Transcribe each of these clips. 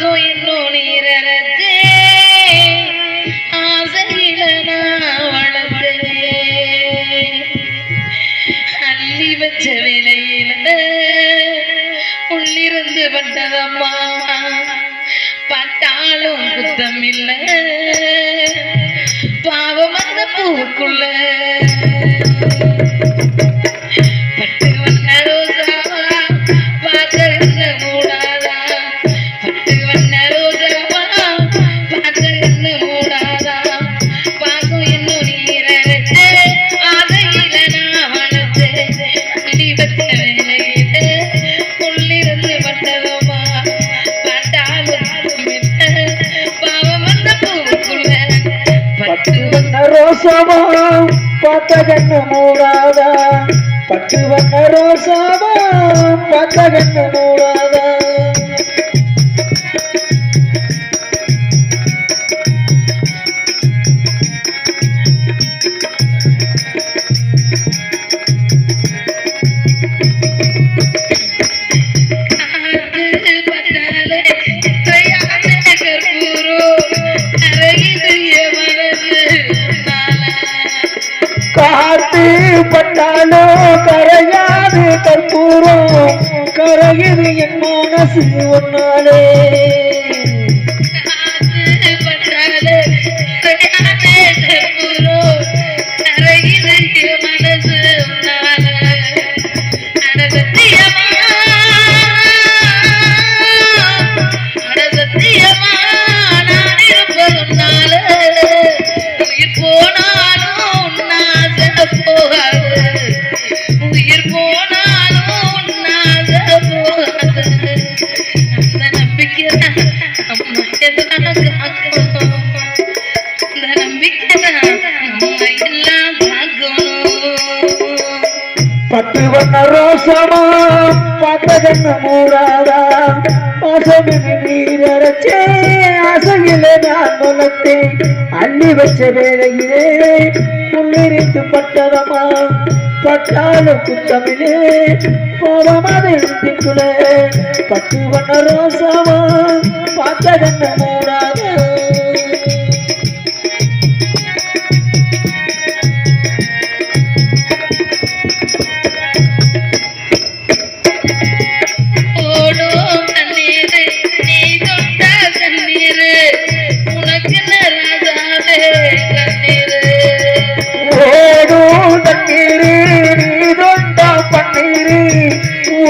ಸುಯನ್ನು ನೀರರತ್ತೆ ஆசையில நான் வளர்த்தே அள்ளி வச்ச வேலையில உள்ளிருந்து பட்டதம்மா பட்டாலும் குத்தம் இல்லை பாவம் அந்த பூவுக்குள்ள ரோசாவா பார்த்த கண்ணு மூடாதா? பட்டு வண்ண ரோசாவா பார்த்த கண்ணு மூடாதா பார்த்து பட்டாலோ கரையாது கற்பூரம். கரையுது என் மனசு ஒன்னாலே. பத்து வண்ண ரோசமா பார்த்த கண்ணு மூடாதா நீரச்சே ஆசையில நான் வளர்த்தேன் அள்ளி வச்ச வேலையிலே உள்ளிருந்து பட்டதமா பட்டாலும் குத்தமிலே போவமதிக்குள்ளே பத்து வண்ண ரோசமா பார்த்த கண்ணு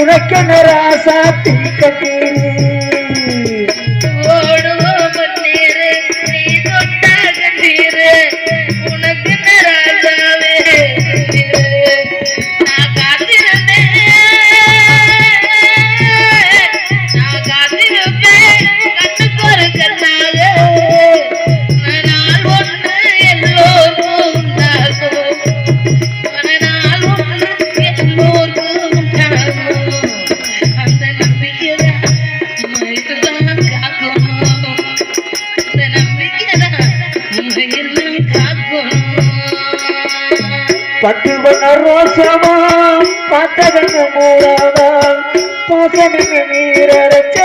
உனக்கு ராசாத்தி கண்ணீரு பத்து பண்ண ரோசமா பார்த்தகண்ண மூடாதான் பாசமின் நீரச்சே